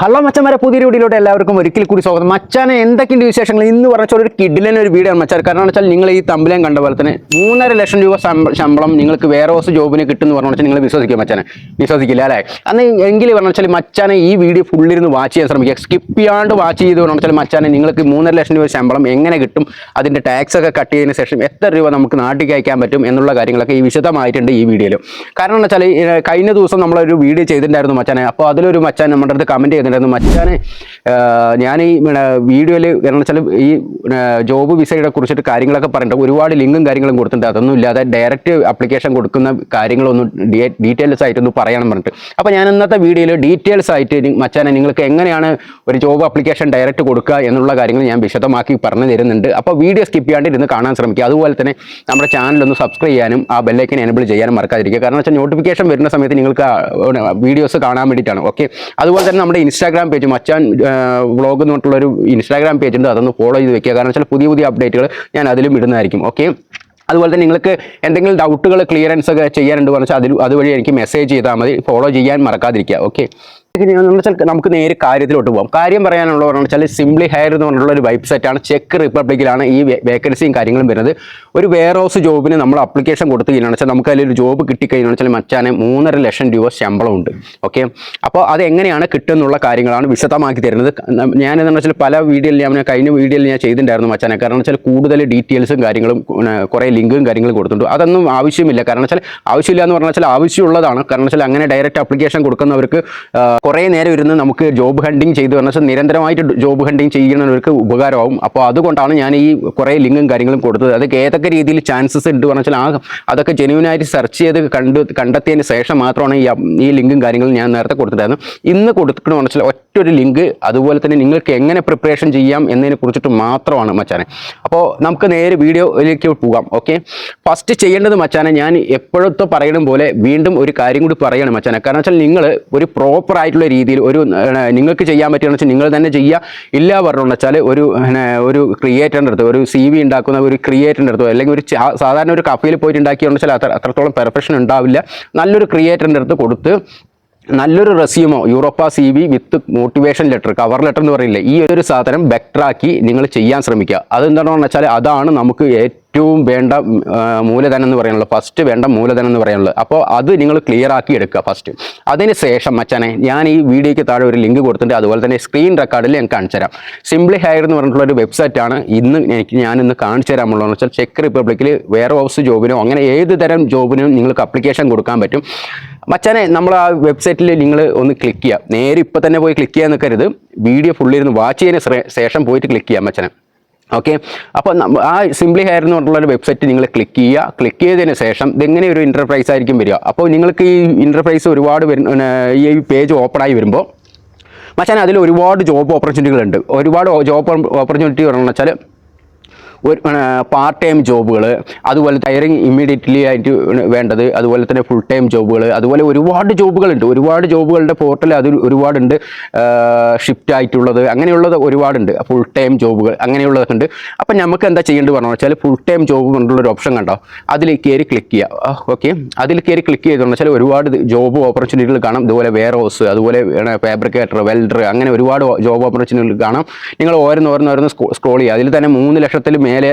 Hello മച്ചന്മാരെ പുതിയ വീഡിയോയിലോട്ട് എല്ലാവർക്കും ഒരിക്കൽ കൂടി സ്വാഗതം. മച്ചാനെ എന്തൊക്കെയുണ്ട് വിശേഷങ്ങൾ? ഇന്ന് പറഞ്ഞാൽ ഒരു കിഡിലൻ ഒരു വീഡിയോ ആണ് മച്ചാൻ. കാരണം വെച്ചാൽ നിങ്ങൾ ഈ തമ്പിലേം കണ്ട പോലെ തന്നെ മൂന്നര ലക്ഷം രൂപ ശമ്പ- ശമ്പളം നിങ്ങൾക്ക് വേറെ ഹൗസ് ജോബിന് കിട്ടുമെന്ന് പറഞ്ഞു വെച്ചാൽ നിങ്ങൾ വിശ്വസിക്കുക മച്ചാനെ. വിശ്വസിക്കില്ല അല്ലേ? അന്ന് എങ്കിൽ പറഞ്ഞു വെച്ചാൽ മച്ചാനെ ഈ വീഡിയോ ഫുള്ളിരുന്ന് വാച്ച് ചെയ്യാൻ ശ്രമിക്കുക. സ്കിപ്പ് ചെയ്യാണ്ട് വാച്ച് ചെയ്ത് പറഞ്ഞു വെച്ചാൽ മച്ചാനെ നിങ്ങൾക്ക് മൂന്നര ലക്ഷം രൂപ ശമ്പളം എങ്ങനെ കിട്ടും അതിന്റെ ടാക്സ് ഒക്കെ കട്ട് ചെയ്തതിന് ശേഷം എത്ര രൂപ നമുക്ക് നാട്ടിലേക്ക് അയക്കാൻ പറ്റും എന്നുള്ള കാര്യങ്ങളൊക്കെ ഈ വിശദമായിട്ടുണ്ട് ഈ വീഡിയോയിൽ കാരണം എന്ന് വെച്ചാൽ കഴിഞ്ഞ ദിവസം നമ്മളൊരു വീഡിയോ ചെയ്തിട്ടുണ്ടായിരുന്നു മച്ചാനെ. അപ്പോൾ അതിലൊരു മച്ചാൻ നമ്മുടെ അടുത്ത് കമന്റ് ചെയ്തിട്ടുണ്ടായിരുന്നു മച്ചാനെ ഞാൻ ഈ വീഡിയോയിൽ കാരണം വെച്ചാൽ ഈ ജോബ് വിസയുടെ കുറിച്ചിട്ട് കാര്യങ്ങളൊക്കെ പറഞ്ഞിട്ട് ഒരുപാട് ലിങ്കും കാര്യങ്ങളും കൊടുത്തിട്ടുണ്ട്. അതൊന്നും ഇല്ലാതെ ഡയറക്റ്റ് അപ്ലിക്കേഷൻ കൊടുക്കുന്ന കാര്യങ്ങളൊന്നും ഡീറ്റെയിൽസ് ആയിട്ടൊന്ന് പറയണം പറഞ്ഞിട്ട്. അപ്പോൾ ഞാൻ ഇന്നത്തെ വീഡിയോയിൽ ഡീറ്റെയിൽസ് ആയിട്ട് മച്ചാനെ നിങ്ങൾക്ക് എങ്ങനെയാണ് ഒരു ജോബ് അപ്ലിക്കേഷൻ ഡയറക്റ്റ് കൊടുക്കുക എന്നുള്ള കാര്യങ്ങൾ ഞാൻ വിശദമാക്കി പറഞ്ഞു തരുന്നുണ്ട്. അപ്പോൾ വീഡിയോ സ്കിപ്പ് ചെയ്യാണ്ട് ഇരുന്ന് കാണാൻ ശ്രമിക്കുക. അതുപോലെ തന്നെ നമ്മുടെ ചാനൽ ഒന്ന് സബ്സ്ക്രൈബ് ചെയ്യാനും ആ ബെല്ലൈക്കൻ എനബിൾ ചെയ്യാനും മറക്കാതിരിക്കുക. കാരണം വെച്ചാൽ നോട്ടിഫിക്കേഷൻ വരുന്ന സമയത്ത് നിങ്ങൾക്ക് വീഡിയോസ് കാണാൻ വേണ്ടിയിട്ടാണ്. ഓക്കെ അതുപോലെ തന്നെ നമ്മുടെ ഇൻസ്റ്റാഗ്രാം പേജ് മച്ചാൻ വ്ളോഗ് എന്ന് പറഞ്ഞിട്ടുള്ളൊരു ഇൻസ്റ്റാഗ്രാം പേജ് ഉണ്ട്. അതൊന്ന് ഫോളോ ചെയ്ത് വെക്കുക. കാരണം വെച്ചാൽ പുതിയ പുതിയ അപ്ഡേറ്റുകൾ ഞാൻ അതിലും ഇടുന്നതായിരിക്കും. ഓക്കെ അതുപോലെ തന്നെ നിങ്ങൾക്ക് എന്തെങ്കിലും ഡൗട്ടുകൾ ക്ലിയറൻസ് ഒക്കെ ചെയ്യാനുണ്ട് പറഞ്ഞാൽ അതിൽ അതുവഴി എനിക്ക് മെസ്സേജ് ചെയ്താൽ മതി. ഫോളോ ചെയ്യാൻ മറക്കാതിരിക്കുക. ഓക്കെ നമുക്ക് നേരെ കാര്യത്തിലോട്ട് പോകാം കാര്യം പറയാനുള്ള വെച്ചാൽ സിംപ്ലി ഹയർ എന്ന് പറഞ്ഞിട്ടുള്ള ഒരു വെബ്സൈറ്റ് ആണ്. ചെക്ക് റിപ്പബ്ലിക്കിലാണ് ഈ വേക്കൻസിയും കാര്യങ്ങളും വരുന്നത്. ഒരു വെയർ ഹൗസ് ജോബിന് നമ്മൾ അപ്ലിക്കേഷൻ കൊടുത്തു കഴിഞ്ഞാൽ വെച്ചാൽ നമുക്ക് അതിലൊരു ജോബ് കിട്ടിക്കഴിഞ്ഞാൽ വെച്ചാൽ മച്ചാനെ മൂന്നര ലക്ഷം രൂപ ശമ്പളമുണ്ട്. ഓക്കെ അപ്പോൾ അത് എങ്ങനെയാണ് കിട്ടുന്നുള്ള കാര്യങ്ങളാണ് വിശദമാക്കി തരുന്നത്. ഞാൻ എന്താണെന്ന് വെച്ചാൽ പല വീഡിയോയിൽ ഞാൻ കഴിഞ്ഞ വീഡിയോയിൽ ഞാൻ ചെയ്തിട്ടുണ്ടായിരുന്നു മച്ചാനെ. കാരണം വെച്ചാൽ കൂടുതൽ ഡീറ്റെയിൽസും കാര്യങ്ങളും കുറേ ലിങ്കും കാര്യങ്ങളും കൊടുത്തിട്ടുണ്ട്. അതൊന്നും ആവശ്യമില്ല. കാരണം വെച്ചാൽ ആവശ്യമില്ല എന്ന് പറഞ്ഞാൽ ആവശ്യമുള്ളതാണ്. കാരണം വെച്ചാൽ അങ്ങനെ ഡയറക്റ്റ് അപ്ലിക്കേഷൻ കൊടുക്കുന്നവർക്ക് കുറേ നേരം ഇരുന്ന് നമുക്ക് ജോബ് ഹണ്ടിങ് ചെയ്തു പറഞ്ഞാൽ വെച്ചാൽ നിരന്തരമായിട്ട് ജോബ് ഹണ്ടിങ് ചെയ്യുന്നവർക്ക് ഉപകാരമാവും. അപ്പോൾ അതുകൊണ്ടാണ് ഞാൻ ഈ കുറേ ലിങ്കും കാര്യങ്ങളും കൊടുത്തത്. അതൊക്കെ ഏതൊക്കെ രീതിയിൽ ചാൻസസ് ഉണ്ട് പറഞ്ഞാൽ ആ അതൊക്കെ ജെന്യൂനായിട്ട് സെർച്ച് ചെയ്ത് കണ്ട് കണ്ടെത്തിയതിന് ശേഷം മാത്രമാണ് ഈ ഈ ലിങ്കും കാര്യങ്ങളും ഞാൻ നേരത്തെ കൊടുത്തിട്ടായിരുന്നു ഇന്ന് കൊടുക്കണമെന്ന് വെച്ചാൽ ഒറ്റൊരു ലിങ്ക് അതുപോലെ തന്നെ നിങ്ങൾക്ക് എങ്ങനെ പ്രിപ്പറേഷൻ ചെയ്യാം എന്നതിനെ കുറിച്ചിട്ട് മാത്രമാണ് മച്ചാനെ. അപ്പോൾ നമുക്ക് നേരെ വീഡിയോയിലേക്ക് പോകാം. ഓക്കെ? ഫസ്റ്റ് ചെയ്യേണ്ടത് മച്ചാനെ ഞാൻ എപ്പോഴത്തെ പറയണം പോലെ വീണ്ടും ഒരു കാര്യം കൂടി പറയണം മച്ചാനെ. കാരണം വെച്ചാൽ നിങ്ങൾ ഒരു പ്രോപ്പർ ആയിട്ടുള്ള രീതിയിൽ ഒരു നിങ്ങൾക്ക് ചെയ്യാൻ പറ്റുകയെന്ന് വെച്ചാൽ നിങ്ങൾ തന്നെ ചെയ്യുക. ഇല്ല പറഞ്ഞു വെച്ചാൽ ഒരു ഒരു ക്രിയേറ്ററിന്റെ അടുത്ത് ഒരു സി വി ഉണ്ടാക്കുന്ന ഒരു ക്രിയേറ്ററിന്റെ അടുത്തോ അല്ലെങ്കിൽ ഒരു സാധാരണ ഒരു കഫയിൽ പോയിട്ട് ഉണ്ടാക്കിയെന്ന് വെച്ചാൽ അത്ര അത്രത്തോളം പെർഫെക്ഷൻ ഉണ്ടാവില്ല. നല്ലൊരു ക്രിയേറ്ററിന്റെ അടുത്ത് കൊടുത്ത് നല്ലൊരു റെസ്യൂമോ Europass C V with motivation letter cover letter എന്ന് പറയില്ലേ? ഈ ഒരു സാധനം ബെറ്ററാക്കി നിങ്ങൾ ചെയ്യാൻ ശ്രമിക്കുക. അതെന്താണെന്ന് വെച്ചാൽ അതാണ് നമുക്ക് ഏറ്റവും വേണ്ട മൂലധനം എന്ന് പറയാനുള്ളത് ഫസ്റ്റ് വേണ്ട മൂലധനം എന്ന് പറയാനുള്ളത്. അപ്പോൾ അത് നിങ്ങൾ ക്ലിയർ ആക്കി എടുക്കുക ഫസ്റ്റ് അതിന് ശേഷം മച്ചാനെ ഞാൻ ഈ വീഡിയോയ്ക്ക് താഴെ ഒരു ലിങ്ക് കൊടുത്തിട്ടുണ്ട്. അതുപോലെ തന്നെ സ്ക്രീൻ റെക്കോർഡിൽ ഞാൻ കാണിച്ചു തരാം. സിംപ്ലി ഹയർ എന്ന് പറഞ്ഞിട്ടുള്ള ഒരു വെബ്സൈറ്റ് ആണ്. ഇന്ന് എനിക്ക് ഞാൻ ഇന്ന് കാണിച്ചു തരാമുള്ളതെന്ന് വെച്ചാൽ ചെക്ക് റിപ്പബ്ലിക്കിൽ വെയർ ഹൗസ് ജോബിനോ അങ്ങനെ ഏത് തരം ജോബിനും നിങ്ങൾക്ക് അപ്ലിക്കേഷൻ കൊടുക്കാൻ പറ്റും. മച്ചാനെ നമ്മൾ ആ വെബ്സൈറ്റിൽ നിങ്ങൾ ഒന്ന് ക്ലിക്ക് ചെയ്യുക. നേരെ ഇപ്പോൾ തന്നെ പോയി ക്ലിക്ക് ചെയ്യാൻ നിൽക്കരുത് വീഡിയോ ഫുള്ളിരുന്ന് വാച്ച് ചെയ്യുന്ന ശേഷം പോയിട്ട് ക്ലിക്ക് ചെയ്യാം മച്ചാനെ ഓക്കെ അപ്പോൾ ആ സിംപ്ലി ഹെയർ എന്ന് പറഞ്ഞുള്ള ഒരു വെബ്സൈറ്റ് നിങ്ങൾ ക്ലിക്ക് ചെയ്യുക. ക്ലിക്ക് ചെയ്തതിന് ശേഷം ഇതെങ്ങനെ ഒരു ഇന്റർപ്രൈസ് ആയിരിക്കും വരിക. അപ്പോൾ നിങ്ങൾക്ക് ഈ ഇന്റർപ്രൈസ് ഒരുപാട് വരുന്ന ഈ പേജ് ഓപ്പൺ ആയി വരുമ്പോൾ മച്ചാൻ അതിൽ ഒരുപാട് ജോബ് ഓപ്പർച്യൂണിറ്റികളുണ്ട് ഒരുപാട് ജോബ് ഓപ്പർച്യൂണിറ്റി പറഞ്ഞു വെച്ചാൽ ഒരു പാർട്ട് ടൈം ജോബുകൾ അതുപോലെ ടയറിങ് ഇമ്മീഡിയറ്റ്ലി ആയിട്ട് വേണ്ടത് അതുപോലെ തന്നെ ഫുൾ ടൈം ജോബുകൾ അതുപോലെ ഒരുപാട് ജോബുകളുണ്ട് ഒരുപാട് ജോബുകളുടെ പോർട്ടൽ അത് ഒരുപാടുണ്ട് ഷിഫ്റ്റ് ആയിട്ടുള്ളത്. അങ്ങനെയുള്ളത് ഒരുപാടുണ്ട്. ഫുൾ ടൈം ജോബുകൾ അങ്ങനെയുള്ളതൊക്കെ ഉണ്ട് അപ്പം നമുക്ക് എന്താ ചെയ്യേണ്ടത് പറഞ്ഞു വെച്ചാൽ ഫുൾ ടൈം ജോബ് കൊണ്ടുള്ള ഒരു ഓപ്ഷൻ കണ്ടോ? അതിൽ കയറി ക്ലിക്ക് ചെയ്യുക ഓക്കെ അതിൽ കയറി ക്ലിക്ക് ചെയ്തെന്ന് വെച്ചാൽ ഒരുപാട് ജോബ് ഓപ്പർച്യൂണിറ്റികൾ കാണാം. ഇതുപോലെ വെയർ ഹൗസ് അതുപോലെ ഫാബ്രിക്കേറ്റർ വെൽഡർ അങ്ങനെ ഒരുപാട് ജോബ് ഓപ്പർച്യൂണിറ്റികൾ കാണാം. നിങ്ങൾ ഓരോന്ന് ഓരോന്ന് സ്ക്രോൾ ചെയ്യുക. അതിൽ തന്നെ മൂന്ന് ലക്ഷത്തിൽ മേലെ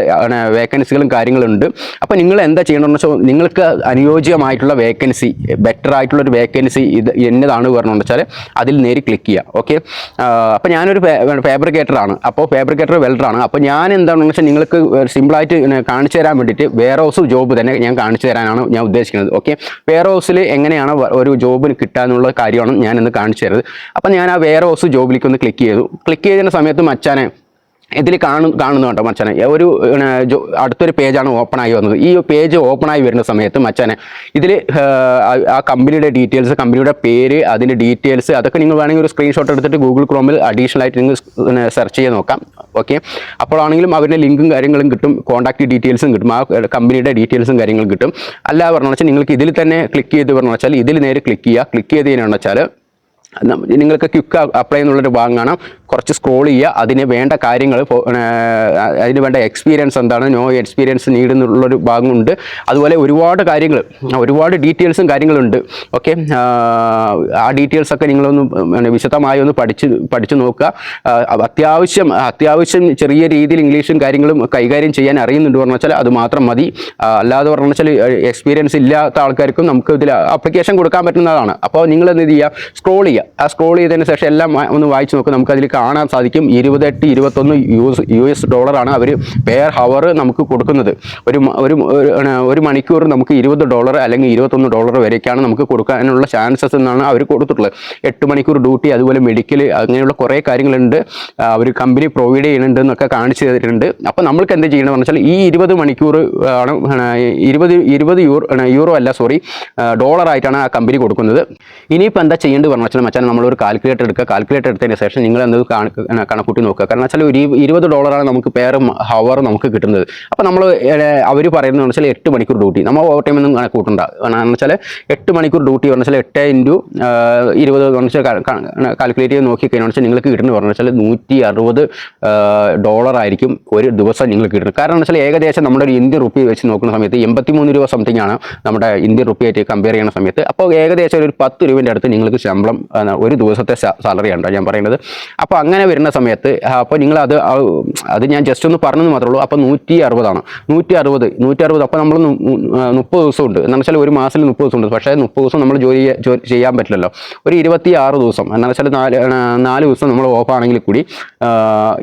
വേക്കൻസികളും കാര്യങ്ങളും ഉണ്ട് അപ്പോൾ നിങ്ങൾ എന്താ ചെയ്യണമെന്ന് വെച്ചാൽ നിങ്ങൾക്ക് അനുയോജ്യമായിട്ടുള്ള വേക്കൻസി ബെറ്റർ ആയിട്ടുള്ള ഒരു വേക്കൻസി ഇത് എന്നതാണ് പറഞ്ഞതെന്ന് വെച്ചാൽ അതിൽ നേരി ക്ലിക്ക് ചെയ്യുക ഓക്കെ അപ്പോൾ ഞാനൊരു ഫാബ്രിക്കേറ്ററാണ്. അപ്പോൾ ഫാബ്രിക്കേറ്റർ വെൽഡറാണ്. അപ്പോൾ ഞാൻ എന്താണെന്ന് വെച്ചാൽ നിങ്ങൾക്ക് സിമ്പിളായിട്ട് കാണിച്ചു തരാൻ വേണ്ടിയിട്ട് വെയർ ഹൗസ് ജോബ് തന്നെ ഞാൻ കാണിച്ചു തരാനാണ് ഞാൻ ഉദ്ദേശിക്കുന്നത്. ഓക്കെ വെയർ ഹൗസിൽ എങ്ങനെയാണ് ഒരു ജോബിന് കിട്ടാനുള്ള കാര്യമാണ് ഞാൻ ഇന്ന് കാണിച്ചു തരുന്നത്. അപ്പോൾ ഞാൻ ആ വെയർ ഹൗസ് ജോബിലേക്ക് ഒന്ന് ക്ലിക്ക് ചെയ്തു. ക്ലിക്ക് ചെയ്യുന്ന സമയത്ത് മച്ചാനെ ഇതിൽ കാണും കാണുന്നു കേട്ടോ മച്ചാനെ. ഒരു അടുത്തൊരു പേജാണ് ഓപ്പൺ ആയി വന്നത്. ഈ പേജ് ഓപ്പൺ ആയി വരുന്ന സമയത്ത് മച്ചാനെ ഇതിൽ ആ കമ്പനിയുടെ ഡീറ്റെയിൽസ് കമ്പനിയുടെ പേര് അതിന്റെ ഡീറ്റെയിൽസ് അതൊക്കെ നിങ്ങൾ വേണമെങ്കിൽ ഒരു സ്ക്രീൻഷോട്ട് എടുത്തിട്ട് ഗൂഗിൾ ക്രോമിൽ അഡീഷണൽ ആയിട്ട് നിങ്ങൾ സെർച്ച് ചെയ്ത് നോക്കാം. ഓക്കെ അപ്പോഴാണെങ്കിലും അവരുടെ ലിങ്കും കാര്യങ്ങളും കിട്ടും കോൺടാക്ട് ഡീറ്റെയിൽസും കിട്ടും ആ കമ്പനിയുടെ ഡീറ്റെയിൽസും കാര്യങ്ങളും കിട്ടും. അല്ല പറഞ്ഞു വെച്ചാൽ നിങ്ങൾക്ക് ഇതിൽ തന്നെ ക്ലിക്ക് ചെയ്ത് പറഞ്ഞു വെച്ചാൽ ഇതിൽ നേരെ ക്ലിക്ക് ചെയ്യുക ക്ലിക്ക് ചെയ്ത് കഴിഞ്ഞാൽ നിങ്ങൾക്ക് ക്യുക്ക് അപ്ലൈ എന്നുള്ളൊരു ഭാഗം കാണാം. കുറച്ച് സ്ക്രോൾ ചെയ്യുക. അതിന് വേണ്ട കാര്യങ്ങൾ അതിന് വേണ്ട എക്സ്പീരിയൻസ് എന്താണ് നോ എക്സ്പീരിയൻസ് നീഡ് എന്നുള്ളൊരു ഭാഗമുണ്ട്. അതുപോലെ ഒരുപാട് കാര്യങ്ങൾ ഒരുപാട് ഡീറ്റെയിൽസും കാര്യങ്ങളുണ്ട്. ഓക്കെ ആ ഡീറ്റെയിൽസൊക്കെ നിങ്ങളൊന്ന് വിശദമായി ഒന്ന് പഠിച്ച് പഠിച്ച് നോക്കുക. അത്യാവശ്യം അത്യാവശ്യം ചെറിയ രീതിയിൽ ഇംഗ്ലീഷും കാര്യങ്ങളും കൈകാര്യം ചെയ്യാൻ അറിയുന്നുണ്ട് പറഞ്ഞു വെച്ചാൽ അത് മാത്രം മതി. അല്ലാതെ പറഞ്ഞു വെച്ചാൽ എക്സ്പീരിയൻസ് ഇല്ലാത്ത ആൾക്കാർക്കും നമുക്ക് ഇതിൽ അപ്ലിക്കേഷൻ കൊടുക്കാൻ പറ്റുന്നതാണ്. അപ്പോൾ നിങ്ങൾ എന്ത് ചെയ്യുക? സ്ക്രോൾ ചെയ്യുക. ആ സ്ക്രോൾ ചെയ്തതിന് ശേഷം എല്ലാം ഒന്ന് വായിച്ച് നോക്കുക നമുക്ക് അതിൽ കാണാൻ സാധിക്കും. ഇരുപത്തെട്ട് ഇരുപത്തൊന്ന് യു യു എസ് ഡോളറാണ് അവർ പെയർ ഹവർ നമുക്ക് കൊടുക്കുന്നത്. ഒരു ഒരു ഒരു മണിക്കൂർ നമുക്ക് ഇരുപത് ഡോളർ അല്ലെങ്കിൽ ഇരുപത്തൊന്ന് ഡോളർ വരെയൊക്കെയാണ് നമുക്ക് കൊടുക്കാനുള്ള ചാൻസസ് എന്നാണ് അവർ കൊടുത്തിട്ടുള്ളത്. എട്ട് മണിക്കൂർ ഡ്യൂട്ടി അതുപോലെ മെഡിക്കൽ അങ്ങനെയുള്ള കുറേ കാര്യങ്ങളുണ്ട്. അവർ കമ്പനി പ്രൊവൈഡ് ചെയ്യുന്നുണ്ട് എന്നൊക്കെ കാണിച്ചു തന്നിട്ടുണ്ട് അപ്പോൾ നമ്മൾക്ക് എന്ത് ചെയ്യണമെന്ന് വെച്ചാൽ ഈ ഇരുപത് മണിക്കൂർ ആണ് ഇരുപത് ഇരുപത് യൂറോ യൂറോ അല്ല സോറി ഡോളർ ആയിട്ടാണ് ആ കമ്പനി കൊടുക്കുന്നത്. ഇനിയിപ്പോൾ എന്താ ചെയ്യേണ്ടത് പറഞ്ഞു വെച്ചാൽ നമ്മളൊരു കാൽക്കുലേറ്റർ എടുക്കുക. കാൽക്കുലേറ്റർ എടുത്തതിന് ശേഷം നിങ്ങൾ കണ- കണക്കൂട്ടി നോക്കുക. കാരണം വെച്ചാൽ ഒരു ഇരുപത് ഡോളറാണ് നമുക്ക് പേർ ഹവർ നമുക്ക് കിട്ടുന്നത്. അപ്പോൾ നമ്മൾ അവർ പറയുന്നത് വെച്ചാൽ എട്ട് മണിക്കൂർ ഡ്യൂട്ടി. നമ്മൾ ഓവർ ടൈം ഒന്നും കണക്കൂട്ടണ്ട. കാരണം വെച്ചാൽ എട്ട് മണിക്കൂർ ഡ്യൂട്ടി എന്ന് വെച്ചാൽ എട്ട് ഇന്റു ഇരുപത് എന്ന് വെച്ചാൽ കാൽക്കുലേറ്റ് ചെയ്ത് നോക്കി കഴിഞ്ഞാൽ വെച്ചാൽ നിങ്ങൾക്ക് കിട്ടുന്നത് പറഞ്ഞു വെച്ചാൽ നൂറ്റി അറുപത് ഡോളർ ആയിരിക്കും ഒരു ദിവസം നിങ്ങൾക്ക് കിട്ടുന്നത്. കാരണം വെച്ചാൽ ഏകദേശം നമ്മുടെ ഒരു ഇന്ത്യൻ റുപ്പി വെച്ച് നോക്കുന്ന സമയത്ത് എൺപത്തിമൂന്ന് രൂപ സംതിങ് ആണ് നമ്മുടെ ഇന്ത്യൻ റുപ്പി ആയിട്ട് കമ്പയർ ചെയ്യുന്ന സമയത്ത്. അപ്പോൾ ഏകദേശം ഒരു പത്ത് രൂപേന്റെ അടുത്ത് നിങ്ങൾക്ക് ശമ്പളം ഒരു ദിവസത്തെ സാലറി ഉണ്ടോ ഞാൻ പറയുന്നത്. അപ്പോൾ അങ്ങനെ വരുന്ന സമയത്ത് അപ്പോൾ നിങ്ങൾ അത് അത് ഞാൻ ജസ്റ്റ് ഒന്ന് പറഞ്ഞെന്ന് മാത്രമേ ഉള്ളൂ അപ്പോൾ നൂറ്റി അറുപതാണ് നൂറ്റി അറുപത് നൂറ്റി അറുപത് അപ്പോൾ നമ്മൾ മുപ്പത് ദിവസം ഉണ്ട് എന്ന് വെച്ചാൽ ഒരു മാസത്തിൽ മുപ്പത് ദിവസമുണ്ട്. പക്ഷേ മുപ്പത് ദിവസം നമ്മൾ ജോലി ചെയ്യാൻ പറ്റില്ലല്ലോ. ഒരു ഇരുപത്തി ആറ് ദിവസം എന്ന് വെച്ചാൽ നാല് നാല് ദിവസം നമ്മൾ ഓഫ് ആണെങ്കിൽ കൂടി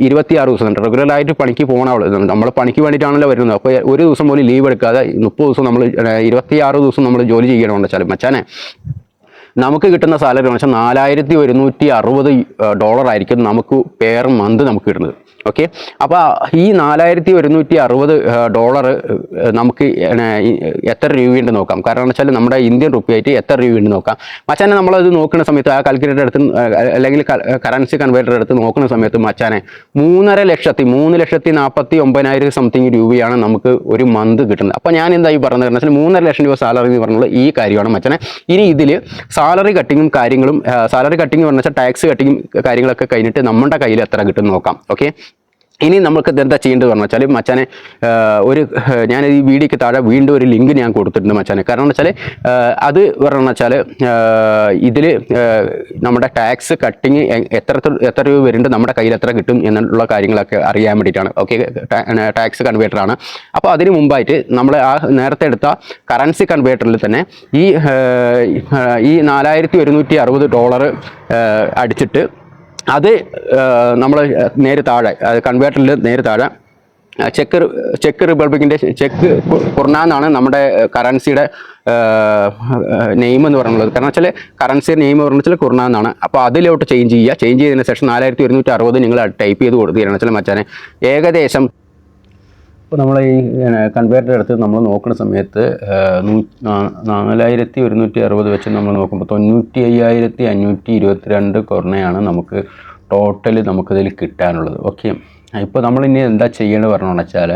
ഇരുപത്തി ആറ് ദിവസം ഉണ്ട് റെഗുലറായിട്ട് പണിക്ക് പോകണവൾ നമ്മൾ പണിക്ക് വേണ്ടിയിട്ടാണല്ലോ വരുന്നത്. അപ്പോൾ ഒരു ദിവസം പോലും ലീവ് എടുക്കാതെ മുപ്പത് ദിവസം നമ്മൾ ഇരുപത്തി ആറ് ദിവസം നമ്മൾ ജോലി ചെയ്യണമെന്ന് വെച്ചാൽ മച്ചാനെ നമുക്ക് കിട്ടുന്ന സാലറി എന്ന് വെച്ചാൽ നാലായിരത്തി ഒരുന്നൂറ്റി അറുപത് ഡോളർ ആയിരിക്കും നമുക്ക് പെയർ മന്ത് നമുക്ക് കിട്ടുന്നത്. ഓക്കെ അപ്പോൾ ഈ നാലായിരത്തി ഒരുന്നൂറ്റി അറുപത് ഡോളർ നമുക്ക് എത്ര രൂപയുണ്ട് നോക്കാം. കാരണം വെച്ചാൽ നമ്മുടെ ഇന്ത്യൻ റുപ്പിയായിട്ട് എത്ര രൂപയുണ്ട് നോക്കാം. മച്ചാനെ നമ്മളത് നോക്കുന്ന സമയത്ത് ആ കാൽക്കുലേറ്റർ എടുത്ത് അല്ലെങ്കിൽ കറൻസി കൺവേർട്ടർ എടുത്ത് നോക്കുന്ന സമയത്ത് മച്ചാനെ മൂന്നര ലക്ഷത്തി മൂന്ന് ലക്ഷത്തി നാൽപ്പത്തി ഒമ്പതിനായിരം സംതിങ് രൂപയാണ് നമുക്ക് ഒരു മന്ത് കിട്ടുന്നത്. അപ്പോൾ ഞാൻ എന്തായി പറഞ്ഞത് കാരണം വെച്ചാൽ മൂന്നര ലക്ഷം രൂപ സാലറി എന്ന് പറഞ്ഞുള്ള ഈ കാര്യമാണ് മച്ചാനെ. ഇനി ഇതിൽ സാലറി കട്ടിങ്ങും കാര്യങ്ങളും സാലറി കട്ടിങ് പറഞ്ഞാൽ ടാക്സ് കട്ടിങ്ങും കാര്യങ്ങളൊക്കെ കഴിഞ്ഞിട്ട് നമ്മുടെ കയ്യിൽ എത്ര കിട്ടും നോക്കാം. ഓക്കെ ഇനി നമുക്ക് എന്താ ചെയ്യേണ്ടത് പറഞ്ഞു വെച്ചാൽ മച്ചാനെ ഒരു ഞാൻ ഈ വീഡിയോക്ക് താഴെ വീണ്ടും ഒരു ലിങ്ക് ഞാൻ കൊടുത്തിട്ടുണ്ട് മച്ചാനെ. കാരണം വെച്ചാൽ അത് പറഞ്ഞു വെച്ചാൽ ഇതിൽ നമ്മുടെ ടാക്സ് കട്ടിങ് എത്ര എത്ര രൂപ വരുന്നുണ്ട് നമ്മുടെ കയ്യിൽ എത്ര കിട്ടും എന്നുള്ള കാര്യങ്ങളൊക്കെ അറിയാൻ വേണ്ടിയിട്ടാണ്. ഓക്കെ ടാക്സ് കൺവേർട്ടറാണ് അപ്പോൾ അതിന് മുമ്പായിട്ട് നമ്മൾ ആ നേരത്തെ എടുത്ത കറൻസി കൺവേർട്ടറിൽ തന്നെ ഈ ഈ നാലായിരത്തി ഒരുന്നൂറ്റി അറുപത് ഡോളർ അടിച്ചിട്ട് അത് നമ്മൾ നേരെ താഴെ കൺവേർട്ടറിൽ നേരെ താഴെ ചെക്ക് ചെക്ക് റിപ്പബ്ലിക്കിന്റെ ചെക്ക് കുറഞ്ഞാന്നാണ് എന്നാണ് നമ്മുടെ കറൻസിയുടെ നെയിം എന്ന് പറയുന്നത് കാരണം വെച്ചാൽ കറൻസി നെയിം എന്ന് വെച്ചാൽ കുർണ എന്നാണ് അപ്പോൾ അതിലോട്ട് ചേഞ്ച് ചെയ്യുക. ചേഞ്ച് ചെയ്തതിന് ശേഷം നാലായിരത്തി ഒരുന്നൂറ്റി അറുപത് നിങ്ങൾ ടൈപ്പ് ചെയ്ത് കൊടുക്കുകയാണ് വെച്ചാൽ മച്ചാനെ ഏകദേശം ഇപ്പോൾ നമ്മൾ ഈ കൺവേർട്ടർ എടുത്ത് നമ്മൾ നോക്കുന്ന സമയത്ത് നാലായിരത്തി ഒരുന്നൂറ്റി അറുപത് വെച്ച് നമ്മൾ നോക്കുമ്പോൾ തൊണ്ണൂറ്റി അയ്യായിരത്തി അഞ്ഞൂറ്റി ഇരുപത്തിരണ്ട് കൊറണയാണ് നമുക്ക് ടോട്ടൽ നമുക്കിതിൽ കിട്ടാനുള്ളത്. ഓക്കെ ഇപ്പോൾ ഇനി എന്താ ചെയ്യേണ്ടത് പറഞ്ഞു വെച്ചാൽ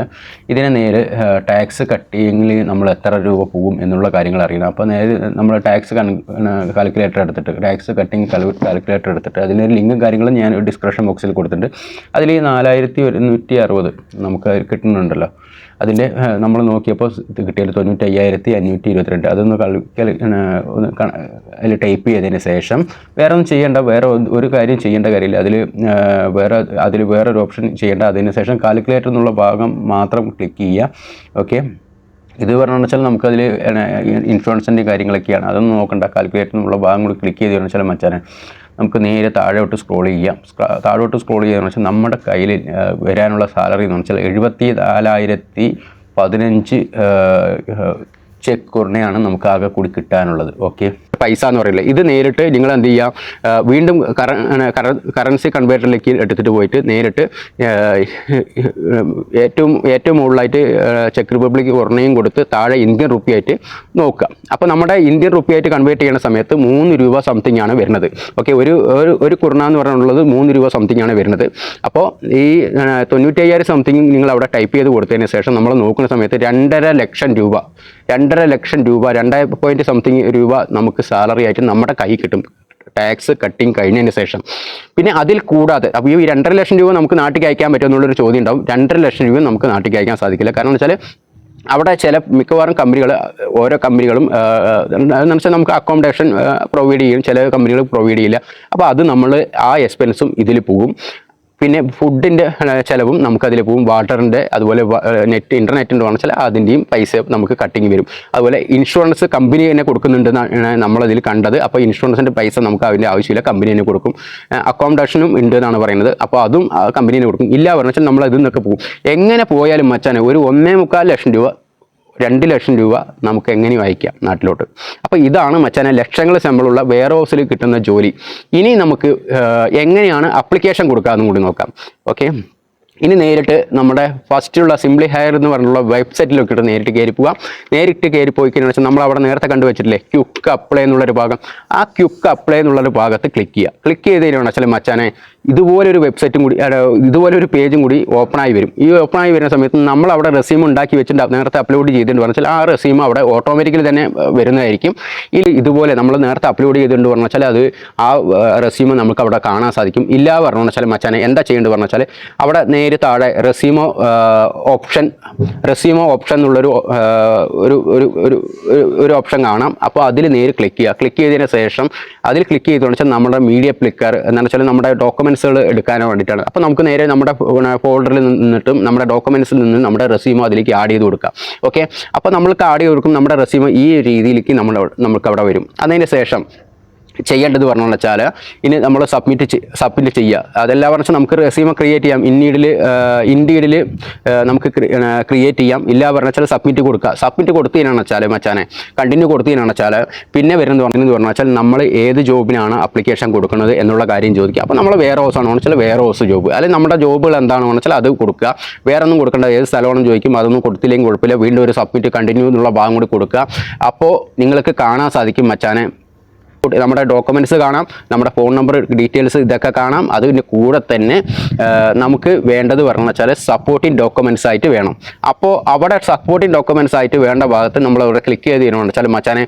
ഇതിനെ നേരെ ടാക്സ് കട്ടിയെങ്കിൽ നമ്മൾ എത്ര രൂപ പോകും എന്നുള്ള കാര്യങ്ങൾ അറിയണം. അപ്പോൾ നേരെ നമ്മൾ ടാക്സ് കാൽക്കുലേറ്റർ എടുത്തിട്ട് ടാക്സ് കട്ടിങ് കാൽക്കുലേറ്റർ എടുത്തിട്ട് അതിലൊരു ലിങ്കും കാര്യങ്ങളും ഞാൻ ഡിസ്ക്രിപ്ഷൻ ബോക്സിൽ കൊടുത്തിട്ടുണ്ട്. അതിൽ നാലായിരത്തി ഒരുന്നൂറ്റി അറുപത് നമുക്ക് കിട്ടുന്നുണ്ടല്ലോ. അതിന്റെ നമ്മൾ നോക്കിയപ്പോൾ കിട്ടിയത് തൊണ്ണൂറ്റി അയ്യായിരത്തി അഞ്ഞൂറ്റി ഇരുപത്തിരണ്ട് അതൊന്ന് അതിൽ ടൈപ്പ് ചെയ്തതിന് ശേഷം വേറെ ഒന്നും ചെയ്യേണ്ട വേറെ ഒരു- കാര്യം ചെയ്യേണ്ട കാര്യമില്ല. അതിൽ വേറെ അതിൽ വേറെ ഒരു ഓപ്ഷൻ ചെയ്യേണ്ട. അതിന് ശേഷം കാൽക്കുലേറ്റർ എന്നുള്ള ഭാഗം മാത്രം ക്ലിക്ക് ചെയ്യുക. ഓക്കെ? ഇത് പറഞ്ഞു വെച്ചാൽ നമുക്കതിൽ ഇൻഷുറൻസിന്റെ കാര്യങ്ങളൊക്കെയാണ്. അതൊന്നും നോക്കണ്ട. കാൽക്കുലേറ്റർ എന്നുള്ള ഭാഗം കൂടി ക്ലിക്ക് ചെയ്ത് വെച്ചാൽ മച്ചാനെ. നമുക്ക് നേരെ താഴോട്ട് സ്ക്രോൾ ചെയ്യാം. താഴോട്ട് സ്ക്രോൾ ചെയ്യാന്ന് വെച്ചാൽ നമ്മുടെ കയ്യിൽ വരാനുള്ള സാലറി എന്ന് വെച്ചാൽ എഴുപത്തി നാലായിരത്തി പതിനഞ്ച് ചെക്ക് കുറിനെയാണ് നമുക്ക് ആകെ കൂടി കിട്ടാനുള്ളത്. ഓക്കെ പൈസ എന്ന് പറയില്ല? ഇത് നേരിട്ട് നിങ്ങൾ എന്ത് ചെയ്യാം വീണ്ടും കറ കറ- കറൻസി കൺവേർട്ടറിലേക്ക് എടുത്തിട്ട് പോയിട്ട് നേരിട്ട് ഏറ്റവും ഏറ്റവും മുകളിലായിട്ട് ചെക്ക് റിപ്പബ്ലിക് ഉറണയും കൊടുത്ത് താഴെ ഇന്ത്യൻ റുപ്പി ആയിട്ട് നോക്കുക. അപ്പോൾ നമ്മുടെ ഇന്ത്യൻ റുപ്പി ആയിട്ട് കൺവേർട്ട് ചെയ്യുന്ന സമയത്ത് മൂന്ന് രൂപ സംതിങ് ആണ് വരുന്നത്. ഓക്കെ ഒരു ഒരു കുർണ എന്ന് പറയുന്നത് മൂന്ന് രൂപ സംതിങ് ആണ് വരുന്നത്. അപ്പോൾ ഈ തൊണ്ണൂറ്റയ്യായിരം സംതിങ് നിങ്ങൾ അവിടെ ടൈപ്പ് ചെയ്ത് കൊടുത്തതിന് ശേഷം നമ്മൾ നോക്കുന്ന സമയത്ത് രണ്ടര ലക്ഷം രൂപ രണ്ടര ലക്ഷം രൂപ രണ്ടേ പോയിന്റ് സംതിങ് രൂപ നമുക്ക് സാലറി ആയിട്ട് നമ്മുടെ കൈ കിട്ടും. ടാക്സ് കട്ടിങ് കഴിഞ്ഞതിന് ശേഷം. പിന്നെ അതിൽ കൂടാതെ അപ്പോൾ ഈ രണ്ടര ലക്ഷം രൂപ നമുക്ക് നാട്ടിൽ അയക്കാൻ പറ്റുമോ എന്നുള്ളൊരു ചോദ്യം ഉണ്ടാവും. രണ്ടര ലക്ഷം രൂപ നമുക്ക് നാട്ടിൽ അയക്കാൻ സാധിക്കില്ല. കാരണം എന്ന് വെച്ചാൽ അവിടെ ചില മിക്കവാറും കമ്പനികൾ ഓരോ കമ്പനികളും എന്ന് വെച്ചാൽ നമുക്ക് അക്കോമഡേഷൻ പ്രൊവൈഡ് ചെയ്യും. ചില കമ്പനികൾ പ്രൊവൈഡ് ചെയ്യില്ല. അപ്പോൾ അത് നമ്മൾ ആ എക്സ്പെൻസും ഇതിൽ പോകും. പിന്നെ ഫുഡിന്റെ ചിലവും നമുക്കതിൽ പോകും വാട്ടറിന്റെ അതുപോലെ നെറ്റ് ഇന്റർനെറ്റിന്റെ വെച്ചാൽ അതിന്റെയും പൈസ നമുക്ക് കട്ടിങ് വരും. അതുപോലെ ഇൻഷുറൻസ് കമ്പനി തന്നെ കൊടുക്കുന്നുണ്ടെന്നാണ് നമ്മളതിൽ കണ്ടത്. അപ്പോൾ ഇൻഷുറൻസിന്റെ പൈസ നമുക്ക് അതിന്റെ ആവശ്യമില്ല. കമ്പനി തന്നെ കൊടുക്കും. അക്കോമഡേഷനും ഉണ്ട് എന്നാണ് പറയുന്നത്. അപ്പോൾ അതും കമ്പനി തന്നെ കൊടുക്കും. ഇല്ല പറഞ്ഞാൽ നമ്മൾ ഇതിൽ നിന്നൊക്കെ പോകും എങ്ങനെ പോയാലും മച്ചാനെ ഒരു ഒന്നേ മുക്കാൽ ലക്ഷം രൂപ രണ്ട് ലക്ഷം രൂപ നമുക്ക് എങ്ങനെ അയക്കാം നാട്ടിലോട്ട്? അപ്പോൾ ഇതാണ് മച്ചാനെ ലക്ഷങ്ങൾ ശമ്പളമുള്ള വെയർ ഹൗസിൽ കിട്ടുന്ന ജോലി. ഇനി നമുക്ക് എങ്ങനെയാണ് അപ്ലിക്കേഷൻ കൊടുക്കാമെന്നും കൂടി നോക്കാം. ഓക്കെ ഇനി നേരിട്ട് നമ്മുടെ ഫസ്റ്റുള്ള സിംപ്ലി ഹയർ എന്ന് പറഞ്ഞുള്ള വെബ്സൈറ്റിലൊക്കെ ഇട്ട് നേരിട്ട് കയറി പോകാം നേരിട്ട് കയറി പോയി കഴിഞ്ഞാൽ വെച്ചാൽ നമ്മൾ അവിടെ നേരത്തെ കണ്ടു വെച്ചിട്ടില്ലേ ക്യുക്ക് അപ്ലൈ എന്നുള്ളൊരു ഭാഗം. ആ ക്യുക്ക് അപ്ലൈ എന്നുള്ളൊരു ഭാഗത്ത് ക്ലിക്ക് ചെയ്യുക. ക്ലിക്ക് ചെയ്ത് കഴിഞ്ഞാൽ വെച്ചാൽ മച്ചാനെ ഇതുപോലൊരു വെബ്സൈറ്റും കൂടി ഇതുപോലെ ഒരു പേജും കൂടി ഓപ്പൺ ആയി വരും. ഈ ഓപ്പൺ ആയി വരുന്ന സമയത്ത് നമ്മൾ അവിടെ റെസ്യൂം ഉണ്ടാക്കി വെച്ചിട്ട് നേരത്തെ അപ്ലോഡ് ചെയ്തിട്ടുണ്ട്. പറഞ്ഞാൽ ആ റെസ്യൂം അവിടെ ഓട്ടോമാറ്റിക്കലി തന്നെ വരുന്നതായിരിക്കും. ഈ ഇതുപോലെ നമ്മൾ നേരത്തെ അപ്ലോഡ് ചെയ്തിട്ടുണ്ട് പറഞ്ഞാൽ അത് ആ റെസ്യൂം നമുക്ക് അവിടെ കാണാൻ സാധിക്കും. ഇല്ല പറഞ്ഞു വെച്ചാൽ മച്ചാനെ എന്താ ചെയ്യേണ്ടത്? പറഞ്ഞാൽ അവിടെ നേരെ താഴെ റെസ്യൂമോ ഓപ്ഷൻ റെസ്യൂമോ ഓപ്ഷൻ എന്നുള്ളൊരു ഒരു ഒരു ഒരു ഒരു- ഒരു ഓപ്ഷൻ കാണാം. അപ്പോൾ അതിൽ നേരെ ക്ലിക്ക് ചെയ്യുക. ക്ലിക്ക് ചെയ്തതിന് ശേഷം അതിൽ ക്ലിക്ക് ചെയ്തു വെച്ചാൽ നമ്മുടെ മീഡിയ പ്ലിക്കർ എന്താണെന്ന് വെച്ചാൽ നമ്മുടെ ഡോക്യുമെൻസുകൾ എടുക്കാൻ വേണ്ടിയിട്ടാണ്. അപ്പോൾ നമുക്ക് നേരെ നമ്മുടെ ഫോൾഡറിൽ നിന്നിട്ടും നമ്മുടെ ഡോക്യുമെൻസിൽ നിന്ന് നമ്മുടെ റെസ്യൂമോ അതിലേക്ക് ആഡ് ചെയ്ത് കൊടുക്കാം. ഓക്കെ അപ്പോൾ നമ്മൾക്ക് ആഡ് ചെയ്ത് കൊടുക്കും നമ്മുടെ റെസ്യൂമോ ഈ രീതിയിലേക്ക് നമ്മൾ നമുക്ക് അവിടെ വരും. അതിന് ശേഷം ചെയ്യേണ്ടത് പറഞ്ഞു വെച്ചാൽ ഇനി നമ്മൾ സബ്മിറ്റ് സബ്മിറ്റ് ചെയ്യുക അതെല്ലാം പറഞ്ഞാൽ നമുക്ക് റെസ്യൂമ് ക്രിയേറ്റ് ചെയ്യാം. ഇന്നീഡിൽ ഇൻഡീഡിൽ നമുക്ക് ക്രിയേറ്റ് ചെയ്യാം. ഇല്ല പറഞ്ഞാൽ സബ്മിറ്റ് കൊടുക്കുക സബ്മിറ്റ് കൊടുത്തതിനാണ് വെച്ചാൽ മച്ചാനെ കണ്ടിന്യൂ കൊടുത്തതിനാണ് വെച്ചാൽ പിന്നെ വരുന്നത് പറഞ്ഞത് പറഞ്ഞു വെച്ചാൽ നമ്മൾ ഏത് ജോബിനാണ് അപ്ലിക്കേഷൻ കൊടുക്കുന്നത് എന്നുള്ള കാര്യം ചോദിക്കുക അപ്പോൾ നമ്മൾ വേറെ ആണോ വെച്ചാൽ വേറെ ഹൗസ് ജോബ് അല്ലെങ്കിൽ നമ്മുടെ ജോബുകൾ എന്താണെന്ന് വെച്ചാൽ അത് കൊടുക്കുക വേറെ ഒന്നും കൊടുക്കേണ്ട. ഏത് സ്ഥലമാണെന്ന് ചോദിക്കും അതൊന്നും കൊടുത്തില്ലെങ്കിൽ കുഴപ്പമില്ല. വീണ്ടും ഒരു സബ്മിറ്റ് കണ്ടിന്യൂ എന്നുള്ള ഭാഗം കൂടി കൊടുക്കുക അപ്പോൾ നിങ്ങൾക്ക് കാണാൻ സാധിക്കും മച്ചാനെ. നമ്മുടെ ഡോക്യുമെന്റ്സ് കാണാം നമ്മുടെ ഫോൺ നമ്പർ ഡീറ്റെയിൽസ് ഇതൊക്കെ കാണാം. അതിന്റെ കൂടെ തന്നെ നമുക്ക് വേണ്ടത് പറഞ്ഞു വെച്ചാൽ സപ്പോർട്ടിങ് ഡോക്യുമെന്റ്സ് ആയിട്ട് വേണം. അപ്പോൾ അവിടെ സപ്പോർട്ടിങ് ഡോക്യുമെന്റ്സ് ആയിട്ട് വേണ്ട ഭാഗത്ത് നമ്മൾ അവിടെ ക്ലിക്ക് ചെയ്ത് കഴിഞ്ഞാൽ വെച്ചാൽ മച്ചാനെ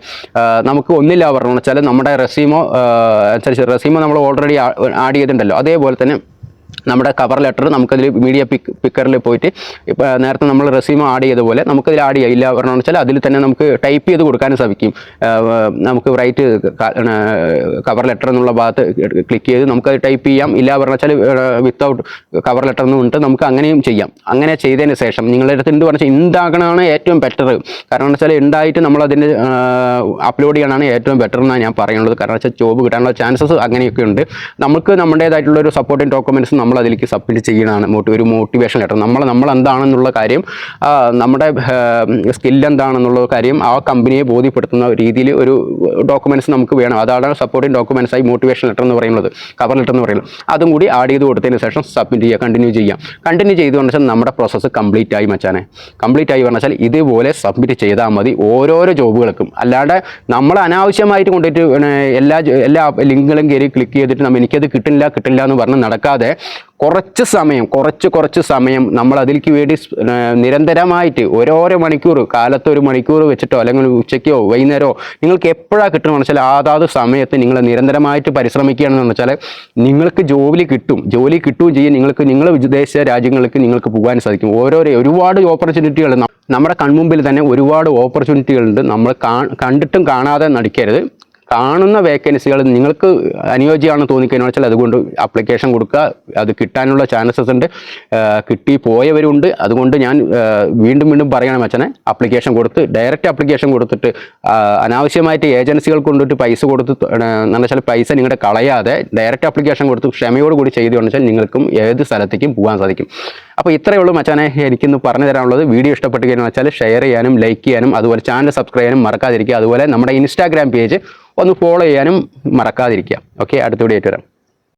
നമുക്ക് ഒന്നില്ല പറഞ്ഞു വെച്ചാൽ നമ്മുടെ റെസീമോ അനുസരിച്ച് റെസീമോ നമ്മൾ ഓൾറെഡി ആഡ് ചെയ്തിട്ടുണ്ടല്ലോ. അതേപോലെ തന്നെ നമ്മുടെ കവർ ലെറ്റർ നമുക്കതിൽ മീഡിയ പിക്ക് പിക്കറിൽ പോയിട്ട് ഇപ്പോൾ നേരത്തെ നമ്മൾ റെസ്യൂം ആഡ് ചെയ്ത പോലെ നമുക്കതിൽ ആഡ് ചെയ്യാം. ഇല്ല പറഞ്ഞു വെച്ചാൽ അതിൽ തന്നെ നമുക്ക് ടൈപ്പ് ചെയ്ത് കൊടുക്കാനും സാധിക്കും. നമുക്ക് റൈറ്റ് കവർ ലെറ്റർ എന്നുള്ള ഭാഗത്ത് ക്ലിക്ക് ചെയ്ത് നമുക്ക് അത് ടൈപ്പ് ചെയ്യാം. ഇല്ല പറഞ്ഞു വെച്ചാൽ വിത്തൗട്ട് കവർ ലെറ്റർ എന്ന് പറഞ്ഞിട്ട് നമുക്ക് അങ്ങനെയും ചെയ്യാം. അങ്ങനെ ചെയ്തതിന് ശേഷം നിങ്ങളുടെ അടുത്ത് എന്ത് പറഞ്ഞാൽ ഉണ്ടാകണമാണ് ഏറ്റവും ബെറ്റർ കാരണം വെച്ചാൽ ഉണ്ടായിട്ട് നമ്മൾ അതിന്റെ അപ്ലോഡ് ചെയ്യണമാണ് ഏറ്റവും ബെറ്റർ എന്നാണ് ഞാൻ പറയുന്നത്. കാരണം വെച്ചാൽ ജോബ് കിട്ടാനുള്ള ചാൻസസ് അങ്ങനെയൊക്കെ ഉണ്ട്. നമുക്ക് നമ്മുടേതായിട്ടുള്ള ഒരു സപ്പോർട്ടിങ് ഡോക്യുമെന്റ്സ് നമ്മൾ അതിലേക്ക് സബ്മിറ്റ് ചെയ്യണമാണ് മോട്ടി ഒരു മോട്ടിവേഷൻ ലെറ്റർ നമ്മൾ നമ്മൾ എന്താണെന്നുള്ള കാര്യം നമ്മുടെ സ്കില്ല് എന്താണെന്നുള്ള കാര്യം ആ കമ്പനിയെ ബോധ്യപ്പെടുത്തുന്ന രീതിയിൽ ഒരു ഡോക്യുമെന്റ്സ് നമുക്ക് വേണം. അതാണ് സപ്പോർട്ടിങ് ഡോക്യുമെന്റ്സ് ആയി മോട്ടിവേഷൻ ലെറ്റർ എന്ന് പറയുന്നത് കവർ ലെറ്റർ എന്ന് പറയുന്നത്. അതും കൂടി ആഡ് ചെയ്ത് കൊടുത്തതിന് ശേഷം സബ്മിറ്റ് ചെയ്യുക കണ്ടിന്യൂ ചെയ്യാം കണ്ടിന്യൂ ചെയ്തുകൊണ്ട് വെച്ചാൽ നമ്മുടെ പ്രോസസ്സ് കംപ്ലീറ്റ് ആയി മച്ചാനെ. കംപ്ലീറ്റ് ആയി പറഞ്ഞാൽ ഇതുപോലെ സബ്മിറ്റ് ചെയ്താൽ മതി ഓരോരോ ജോബുകൾക്കും. അല്ലാണ്ട് നമ്മൾ അനാവശ്യമായിട്ട് കൊണ്ടിട്ട് എല്ലാ എല്ലാ ലിങ്കുകളും കയറി ക്ലിക്ക് ചെയ്തിട്ട് നമ്മൾ എനിക്കത് കിട്ടില്ല കിട്ടില്ല എന്ന് പറഞ്ഞ് നടക്കാതെ കുറച്ച് സമയം കുറച്ച് കുറച്ച് സമയം നമ്മൾ അതിലേക്ക് വേണ്ടി നിരന്തരമായിട്ട് ഓരോരോ മണിക്കൂർ കാലത്ത് ഒരു മണിക്കൂർ വെച്ചിട്ടോ അല്ലെങ്കിൽ ഉച്ചയ്ക്കോ വൈകുന്നേരമോ നിങ്ങൾക്ക് എപ്പോഴാണ് കിട്ടണമെന്ന് വെച്ചാൽ അതാത് സമയത്ത് നിങ്ങൾ നിരന്തരമായിട്ട് പരിശ്രമിക്കുകയാണെന്ന് വെച്ചാൽ നിങ്ങൾക്ക് ജോലി കിട്ടും. ജോലി കിട്ടുകയും ചെയ്യും. നിങ്ങൾക്ക് നിങ്ങൾ വിദേശ രാജ്യങ്ങൾക്ക് നിങ്ങൾക്ക് പോകാൻ സാധിക്കും. ഓരോരോ ഒരുപാട് ഓപ്പർച്യൂണിറ്റികൾ നമ്മുടെ കൺമുമ്പിൽ തന്നെ ഒരുപാട് ഓപ്പർച്യൂണിറ്റികളുണ്ട്. നമ്മൾ കണ്ടിട്ടും കാണാതെ നടിക്കരുത്. കാണുന്ന വേക്കൻസികൾ നിങ്ങൾക്ക് അനുയോജ്യമാണ് തോന്നിക്കഴിഞ്ഞാൽ വെച്ചാൽ അതുകൊണ്ട് അപ്ലിക്കേഷൻ കൊടുക്കുക. അത് കിട്ടാനുള്ള ചാൻസസ് ഉണ്ട്. കിട്ടി പോയവരുണ്ട്. അതുകൊണ്ട് ഞാൻ വീണ്ടും വീണ്ടും പറയണം അച്ഛനെ അപ്ലിക്കേഷൻ കൊടുത്ത് ഡയറക്റ്റ് അപ്ലിക്കേഷൻ കൊടുത്തിട്ട് അനാവശ്യമായിട്ട് ഏജൻസികൾ കൊണ്ടിട്ട് പൈസ കൊടുത്ത് എന്ന് വെച്ചാൽ പൈസ നിങ്ങളുടെ കളയാതെ ഡയറക്റ്റ് അപ്ലിക്കേഷൻ കൊടുത്ത് ക്ഷമയോട് കൂടി ചെയ്തു വെച്ചാൽ നിങ്ങൾക്കും ഏത് സ്ഥലത്തേക്കും പോകാൻ സാധിക്കും. അപ്പോൾ ഇത്രയേ ഉള്ളൂ മച്ചാനെ എനിക്കിന്ന് പറഞ്ഞു തരാനുള്ളത്. വീഡിയോ ഇഷ്ടപ്പെട്ട് കഴിഞ്ഞാൽ ഷെയർ ചെയ്യാനും ലൈക്ക് ചെയ്യാനും അതുപോലെ ചാനൽ സബ്സ്ക്രൈബ് ചെയ്യാനും മറക്കാതിരിക്കുക. അതുപോലെ നമ്മുടെ ഇൻസ്റ്റാഗ്രാം പേജ് ഒന്ന് ഫോളോ ചെയ്യാനും മറക്കാതിരിക്കുക. ഓക്കെ അടുത്ത വീഡിയോ ആയിട്ട് വരാം.